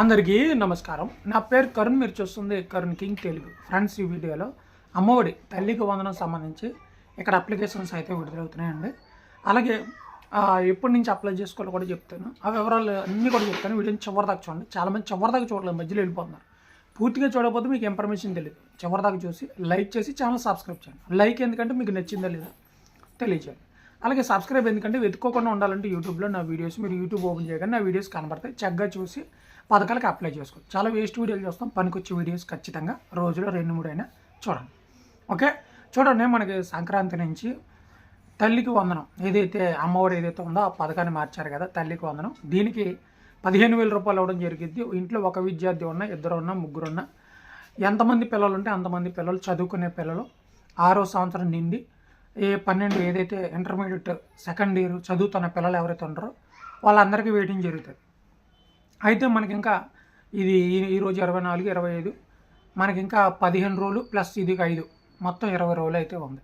అందరికీ నమస్కారం. నా పేరు కరుణ్ మీరు చూస్తుంది కరుణ్ కింగ్ తెలుగు. ఫ్రెండ్స్ ఈ వీడియోలో అమ్మఒడి తల్లికి వందనం సంబంధించి ఇక్కడ అప్లికేషన్స్ అయితే విడుదలవుతున్నాయండి. అలాగే ఎప్పటి నుంచి అప్లై చేసుకోవాలో కూడా చెప్తాను. ఆ వివరాలు అన్నీ కూడా చెప్తాను. వీడియోని చివరిదాకా చూడండి. చాలామంది చివరిదాకా చూడలేదు మధ్యలో వెళ్ళిపోతున్నారు. పూర్తిగా చూడకపోతే మీకు ఇన్ఫర్మేషన్ తెలియదు. చివరిదాకా చూసి లైక్ చేసి ఛానల్ సబ్స్క్రైబ్ చేయండి. లైక్ ఎందుకంటే మీకు నచ్చిందా లేదా తెలియజేయండి. అలాగే సబ్స్క్రైబ్ ఎందుకంటే వెతుక్కోకుండా ఉండాలంటే యూట్యూబ్లో నా వీడియోస్ మీరు యూట్యూబ్ ఓపెన్ చేయగానే నా వీడియోస్ కనబడతాయి. చక్కగా చూసి పథకాలకు అప్లై చేసుకోవచ్చు. చాలా వేస్ట్ వీడియోలు చూస్తాం పనికొచ్చే వీడియోస్ ఖచ్చితంగా రోజులో రెండు మూడు అయినా చూడండి. ఓకే చూడండి మనకి సంక్రాంతి నుంచి తల్లికి వందనం. ఏదైతే అమ్మఒడి ఏదైతే ఉందో ఆ పథకాన్ని మార్చారు కదా తల్లికి వందనం. దీనికి పదిహేను వేల రూపాయలు అవ్వడం జరిగింది. ఇంట్లో ఒక విద్యార్థి ఉన్నా ఇద్దరు ఉన్నా ముగ్గురు ఉన్నా ఎంతమంది పిల్లలు ఉంటే అంతమంది పిల్లలు చదువుకునే పిల్లలు ఆరో సంవత్సరం నిండి ఏ పన్నెండు ఏదైతే ఇంటర్మీడియట్ సెకండ్ ఇయర్ చదువుతున్న పిల్లలు ఎవరైతే ఉంటారో వాళ్ళందరికీ వేయడం జరుగుతుంది. అయితే మనకి ఇంకా ఇది ఈరోజు ఇరవై నాలుగు ఇరవై ఐదు. మనకి ఇంకా పదిహేను రోజులు ప్లస్ ఇది ఐదు. మొత్తం ఇరవై రోజులు అయితే ఉంది.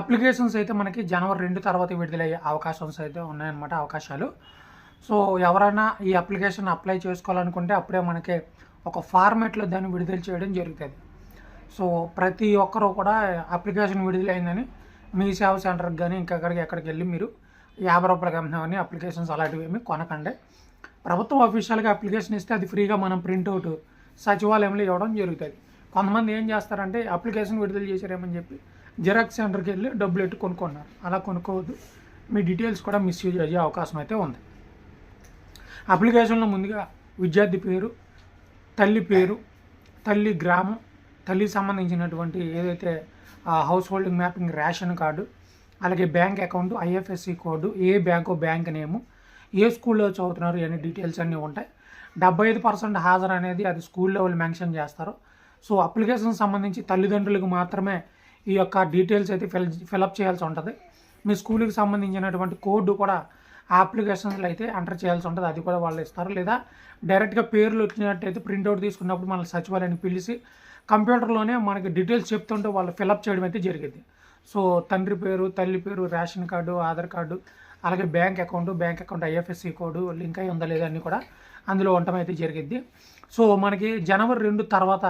అప్లికేషన్స్ అయితే మనకి జనవరి రెండు తర్వాత విడుదలయ్యే అవకాశంస్ అయితే ఉన్నాయన్నమాట అవకాశాలు. సో ఎవరైనా ఈ అప్లికేషన్ అప్లై చేసుకోవాలనుకుంటే అప్పుడే మనకి ఒక ఫార్మేట్లో దాన్ని విడుదల చేయడం జరుగుతుంది. సో ప్రతి ఒక్కరూ కూడా అప్లికేషన్ విడుదలైందని మీ సేవ సెంటర్కి కానీ ఇంకెక్కడికి ఎక్కడికి వెళ్ళి మీరు యాభై రూపాయలకి అమ్మినామని అప్లికేషన్స్ అలాంటివి ఏమి కొనకండి. ప్రభుత్వం అఫీషియల్గా అప్లికేషన్ ఇస్తే అది ఫ్రీగా మనం ప్రింట్అవుట్ సచివాలయంలో ఇవ్వడం జరుగుతుంది. కొంతమంది ఏం చేస్తారంటే అప్లికేషన్ విడుదల చేశారేమని చెప్పి జిరాక్స్ సెంటర్కి వెళ్ళి డబ్బులు ఎట్టు కొనుక్కున్నారు. అలా కొనుక్కోవద్దు. మీ డీటెయిల్స్ కూడా మిస్యూజ్ అయ్యే అవకాశం అయితే ఉంది. అప్లికేషన్లో ముందుగా విద్యార్థి పేరు తల్లి పేరు తల్లి గ్రామం తల్లికి సంబంధించినటువంటి ఏదైతే house holding mapping ration card అలాగే బ్యాంక్ అకౌంట్ ఐఎఫ్ఎస్సి కోడ్ ఏ బ్యాంకో బ్యాంక్ నేము ఏ స్కూల్లో చదువుతున్నారు అనే డీటెయిల్స్ అన్నీ ఉంటాయి. డెబ్బై ఐదు పర్సెంట్ హాజరు అనేది అది స్కూల్లో వాళ్ళు మెన్షన్ చేస్తారు. సో అప్లికేషన్ సంబంధించి తల్లిదండ్రులకు మాత్రమే ఈ యొక్క డీటెయిల్స్ అయితే ఫిల్ ఫిలప్ చేయాల్సి ఉంటుంది. మీ స్కూల్కి సంబంధించినటువంటి కోడ్ కూడా ఆ అప్లికేషన్స్లో అయితే ఎంటర్ చేయాల్సి ఉంటుంది. అది కూడా వాళ్ళు ఇస్తారు. లేదా డైరెక్ట్గా పేర్లు వచ్చినట్టయితే ప్రింట్అవుట్ తీసుకున్నప్పుడు మన సచివాలయాన్ని పిలిచి కంప్యూటర్లోనే మనకి డీటెయిల్స్ చెప్తుంటే వాళ్ళు ఫిలప్ చేయడం అయితే జరిగింది. సో తండ్రి పేరు తల్లి పేరు రేషన్ కార్డు ఆధార్ కార్డు అలాగే bank account bank account IFSC code link అయి ఉందా లేదా అన్నీ కూడా అందులో ఉండటం అయితే జరిగింది సో మనకి జనవరి రెండు తర్వాత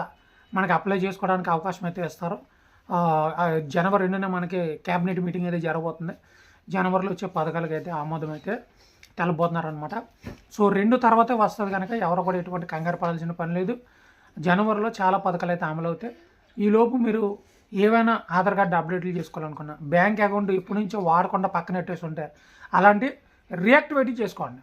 మనకి అప్లై చేసుకోవడానికి అవకాశం అయితే ఇస్తారు. జనవరి రెండున మనకి క్యాబినెట్ మీటింగ్ అయితే జరగబోతుంది. జనవరిలో వచ్చే పథకాలకు అయితే ఆమోదం అయితే తెలబోతున్నారనమాట సో రెండు తర్వాతే వస్తుంది కనుక ఎవరు కూడా ఎటువంటి కంగారు పడాల్సిన పని లేదు. జనవరిలో చాలా పథకాలు అయితే అమలవుతాయి. ఈలోపు మీరు ఏవైనా ఆధార్ కార్డు అప్డేట్లు చేసుకోవాలనుకున్నా బ్యాంక్ అకౌంట్ ఇప్పటి నుంచో వాడకుండా పక్కన పెట్టేసి ఉంటే అలాంటి రియాక్టివేట్ చేసుకోండి.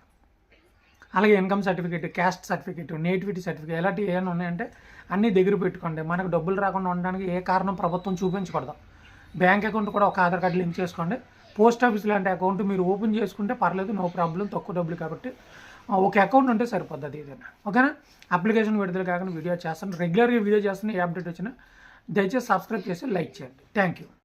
అలాగే income certificate caste certificate nativity certificate ఇలాంటివి ఏమైనా ఉన్నాయంటే అన్నీ దగ్గర పెట్టుకోండి. మనకు డబ్బులు రాకుండా ఉండడానికి ఏ కారణం ప్రభుత్వం చూపించకూడదు. బ్యాంక్ అకౌంట్ కూడా ఒక ఆధార్ కార్డు లింక్ చేసుకోండి. పోస్ట్ ఆఫీస్ లాంటి అకౌంట్ మీరు ఓపెన్ చేసుకుంటే పర్లేదు నో ప్రాబ్లం తక్కువ డబ్బులు కాబట్టి ఒక అకౌంట్ ఉంటే సరిపోద్ది ఏదైనా. ఓకేనా? అప్లికేషన్ విడుదల కాకుండా వీడియో చేస్తాను. రెగ్యులర్గా వీడియో చేస్తాను ఏ అప్డేట్ వచ్చినా దయచేసి సబ్స్క్రైబ్ చేసి లైక్ చేయండి. Thank you.